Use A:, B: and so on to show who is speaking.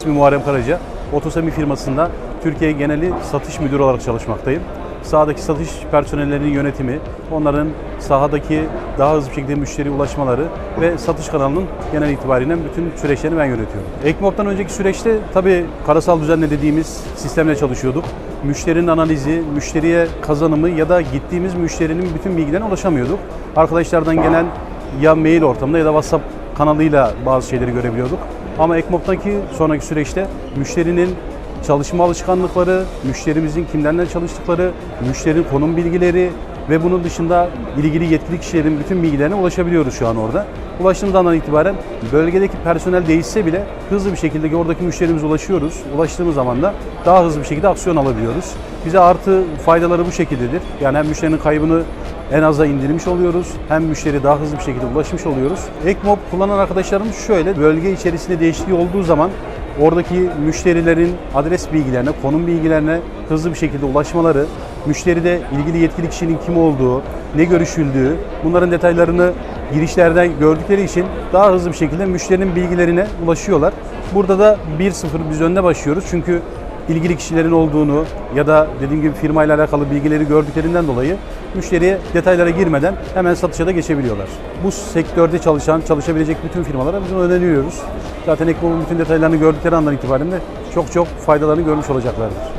A: İsmim Muharrem Karaca. Otosemi firmasında Türkiye geneli satış müdürü olarak çalışmaktayım. Sahadaki satış personellerinin yönetimi, onların sahadaki daha hızlı bir şekilde müşteri ulaşmaları ve satış kanalının genel itibariyle bütün süreçlerini ben yönetiyorum. Ekmop'tan önceki süreçte tabii karasal düzenle dediğimiz sistemle çalışıyorduk. Müşterinin analizi, müşteriye kazanımı ya da gittiğimiz müşterinin bütün bilgilerine ulaşamıyorduk. Arkadaşlardan gelen ya mail ortamında ya da WhatsApp kanalıyla bazı şeyleri görebiliyorduk. Ama Ekmop'taki sonraki süreçte müşterinin çalışma alışkanlıkları, müşterimizin kimlerle çalıştıkları, müşterinin konum bilgileri ve bunun dışında ilgili yetkili kişilerin bütün bilgilerine ulaşabiliyoruz şu an orada. Ulaştığımız andan itibaren bölgedeki personel değişse bile hızlı bir şekilde oradaki müşterimize ulaşıyoruz. Ulaştığımız zaman da daha hızlı bir şekilde aksiyon alabiliyoruz. Bize artı faydaları bu şekildedir. Yani hem müşterinin kaybını en aza indirmiş oluyoruz. Hem müşteri daha hızlı bir şekilde ulaşmış oluyoruz. Ekmob kullanan arkadaşlarımız şöyle, bölge içerisinde değişikliği olduğu zaman oradaki müşterilerin adres bilgilerine, konum bilgilerine hızlı bir şekilde ulaşmaları, müşteride ilgili yetkili kişinin kim olduğu, ne görüşüldüğü, bunların detaylarını girişlerden gördükleri için daha hızlı bir şekilde müşterinin bilgilerine ulaşıyorlar. Burada da 1-0 biz önde başlıyoruz çünkü ilgili kişilerin olduğunu ya da dediğim gibi firmayla alakalı bilgileri gördüklerinden dolayı müşteriye detaylara girmeden hemen satışa da geçebiliyorlar. Bu sektörde çalışan, çalışabilecek bütün firmalara biz öneriyoruz. Zaten Ekmo'nun bütün detaylarını gördükleri andan itibaren de çok çok faydalarını görmüş olacaklardır.